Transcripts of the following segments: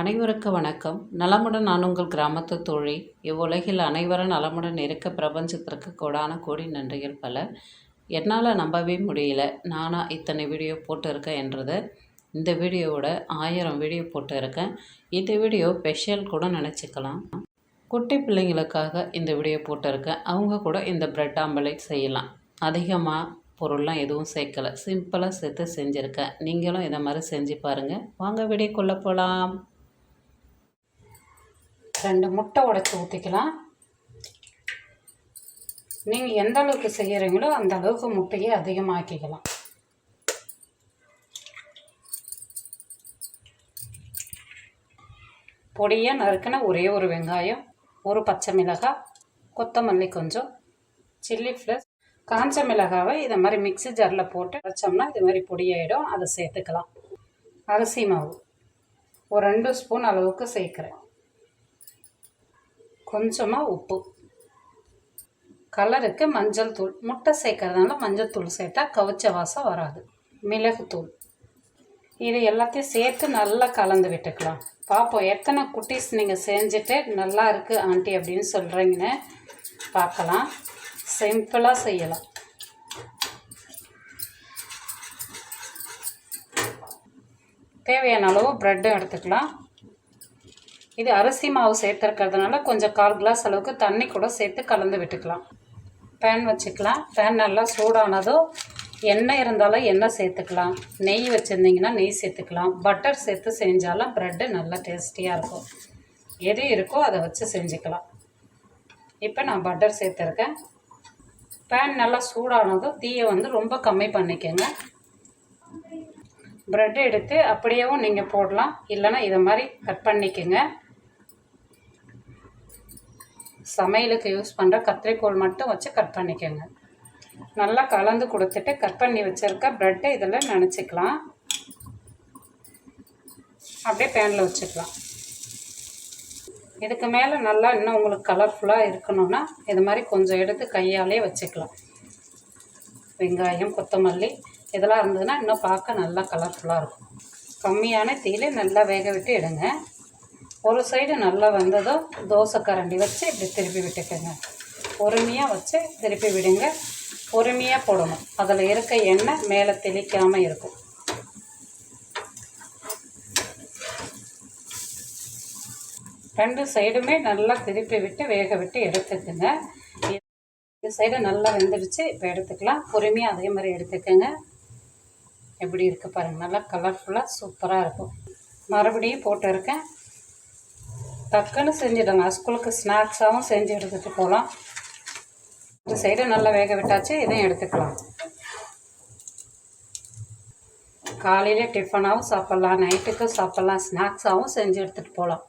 அனைவருக்கும் வணக்கம். நலமுடன் நான் உங்கள் கிராமத்து தோழி. இவ்வுலகில் அனைவரும் நலமுடன் இருக்க பிரபஞ்சத்திற்கு கோடான கோடி நன்றிகள் பல. என்னால் நம்பவே முடியல. நானாக இத்தனை வீடியோ போட்டிருக்கேன் என்றதை. இந்த வீடியோவோட ஆயிரம் வீடியோ போட்டிருக்கேன். இந்த வீடியோ ஸ்பெஷல் கூட நினச்சிக்கலாம். குட்டி பிள்ளைங்களுக்காக இந்த வீடியோ போட்டிருக்கேன். அவங்க கூட இந்த பிரெட் ஆம்பலேட் செய்யலாம். அதிகமாக பொருள்லாம் எதுவும் சேர்க்கலை. சிம்பிளாக சேர்த்து செஞ்சுருக்கேன். நீங்களும் இதை மாதிரி செஞ்சு பாருங்கள் வாங்க வீடியோக்குள்ளே போகலாம் ரெண்டு முட்டை உடச்சி ஊற்றிக்கலாம் நீங்கள் எந்த அளவுக்கு செய்கிறீங்களோ அந்த அளவுக்கு முட்டையை அதிகமாக்கிக்கலாம். பொடியாக நறுக்கின ஒரே ஒரு வெங்காயம் ஒரு பச்சை மிளகாய் கொத்தமல்லி கொஞ்சம் சில்லி ஃப்ளஸ் காஞ்ச மிளகாவை இதை மாதிரி மிக்ஸி ஜாரில் போட்டு வச்சோம்னா இது மாதிரி பொடியாயிடும். அதை சேர்த்துக்கலாம். அரிசி மாவு ஒரு ரெண்டு ஸ்பூன் அளவுக்கு சேர்க்குறேன். கொஞ்சமாக உப்பு. கலருக்கு மஞ்சள் தூள். முட்டை சேர்க்கறதுனால மஞ்சள் தூள் சேர்த்தா கவுச்ச வாசம் வராது. மிளகுத்தூள். இது எல்லாத்தையும் சேர்த்து நல்லா கலந்து விட்டுக்கலாம். பார்ப்போம் எத்தனை குட்டீஸ் நீங்கள் செஞ்சுட்டு நல்லா இருக்குது ஆண்டி அப்படின்னு சொல்கிறீங்கன்னு பார்க்கலாம் சிம்பிளாக செய்யலாம். தேவையான அளவு ப்ரெட்டும் எடுத்துக்கலாம். இது அரிசி மாவு சேர்த்துருக்கிறதுனால கொஞ்சம் கால் கிளாஸ் அளவுக்கு தண்ணி கூட சேர்த்து கலந்து விட்டுக்கலாம். பேன் வச்சுக்கலாம். பேன் நல்லா சூடானதோ எண்ணெய் இருந்தாலும் எண்ணெய் சேர்த்துக்கலாம். நெய் வச்சுருந்தீங்கன்னா நெய் சேர்த்துக்கலாம். பட்டர் சேர்த்து செஞ்சாலும் ப்ரெட்டு நல்லா டேஸ்டியாக இருக்கும். எது இருக்கோ அதை வச்சு செஞ்சுக்கலாம். இப்போ நான் பட்டர் சேர்த்துருக்கேன். பேன் நல்லா சூடானதும் தீயை வந்து ரொம்ப கம்மி பண்ணிக்கோங்க. ப்ரெட் எடுத்து அப்படியேவும் நீங்கள் போடலாம். இல்லைன்னா இதை மாதிரி கட் பண்ணிக்கோங்க. சமையலுக்கு யூஸ் பண்ணுற கத்திரிக்கோள் மட்டும் வச்சு கட் பண்ணிக்கோங்க. நல்லா கலந்து கொடுத்துட்டு கட் பண்ணி வச்சுருக்க ப்ரெட்டை இதில் நினச்சிக்கலாம். அப்படியே பேனில் வச்சுக்கலாம். இதுக்கு மேலே நல்லா இன்னும் உங்களுக்கு கலர்ஃபுல்லாக இருக்கணும்னா இது மாதிரி கொஞ்சம் எடுத்து கையாலே வச்சுக்கலாம். வெங்காயம் கொத்தமல்லி இதெல்லாம் இருந்ததுன்னா இன்னும் பார்க்க நல்லா கலர்ஃபுல்லாக இருக்கும். கம்மியான தீயில நல்லா வேக விட்டு எடுங்க. ஒரு சைடு நல்லா வந்ததும் தோசை கரண்டி வச்சு இப்படி திருப்பி விட்டுக்கோங்க. பொறுமையாக வச்சு திருப்பி விடுங்க. பொறுமையாக போடணும். அதில் இருக்க எண்ணெய் மேலே தெளிக்காமல் இருக்கும். ரெண்டு சைடுமே நல்லா திருப்பி விட்டு வேக விட்டு எடுத்துக்கோங்க. இந்த சைடு நல்லா வெந்துடுச்சு. இப்போ எடுத்துக்கலாம். பொறுமையாக அதே மாதிரி எடுத்துக்கோங்க. எப்படி இருக்குது பாருங்கள் நல்லா கலர்ஃபுல்லாக சூப்பராக இருக்கும். மறுபடியும் போட்டிருக்கேன். டக்குன்னு செஞ்சிடுங்க. ஸ்கூலுக்கு ஸ்நாக்ஸாகவும் செஞ்சு எடுத்துகிட்டு போகலாம் இந்த சைடு நல்லா வேக விட்டாச்சு இதையும் எடுத்துக்கலாம். காலையில் டிஃபனாகவும் சாப்பிட்லாம் நைட்டுக்கும் சாப்பிட்லாம் ஸ்நாக்ஸாகவும் செஞ்சு எடுத்துகிட்டு போகலாம்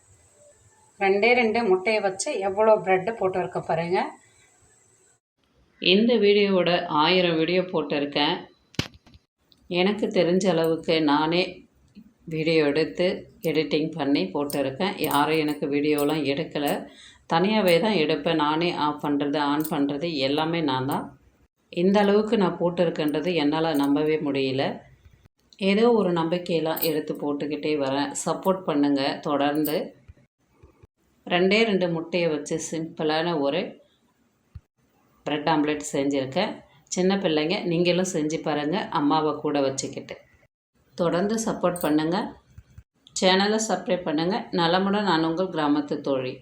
ரெண்டே ரெண்டு முட்டையை வச்சு எவ்வளோ ப்ரெட்டு போட்டு இருக்க பாருங்க. இந்த வீடியோவோட ஆயிரம் வீடியோ போட்டிருக்கேன். எனக்கு தெரிஞ்ச அளவுக்கு நானே வீடியோ எடுத்து எடிட்டிங் பண்ணி போட்டிருக்கேன். யாரும் எனக்கு வீடியோலாம் எடுக்கலை. தனியாகவே தான் எடுப்பேன். நானே ஆஃப் பண்ணுறது ஆன் பண்ணுறது எல்லாமே நான் தான். இந்த அளவுக்கு நான் போட்டிருக்கேன்றது என்னால் நம்பவே முடியல. ஏதோ ஒரு நம்பிக்கையெல்லாம் எடுத்து போட்டுக்கிட்டே வரேன். சப்போர்ட் பண்ணுங்கள் தொடர்ந்து. ரெண்டே ரெண்டு முட்டையை வச்சு சிம்பிளான ஒரு ப்ரெட் ஆம்லெட் செஞ்சுருக்கேன். சின்ன பிள்ளைங்க நீங்களும் செஞ்சு பாருங்கள் அம்மாவை கூட வச்சுக்கிட்டு. தொடர்ந்து சப்போர்ட் பண்ணுங்கள் சேனலை சப்ஸ்கிரைப் பண்ணுங்கள் நலமுடன் நான் உங்கள் கிராமத்து தோழி.